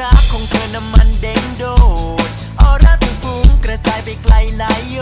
รักของเธอน้ำมันเด้งโดดออร่าเธอฟุ้งกระจายไปไกลหลายโย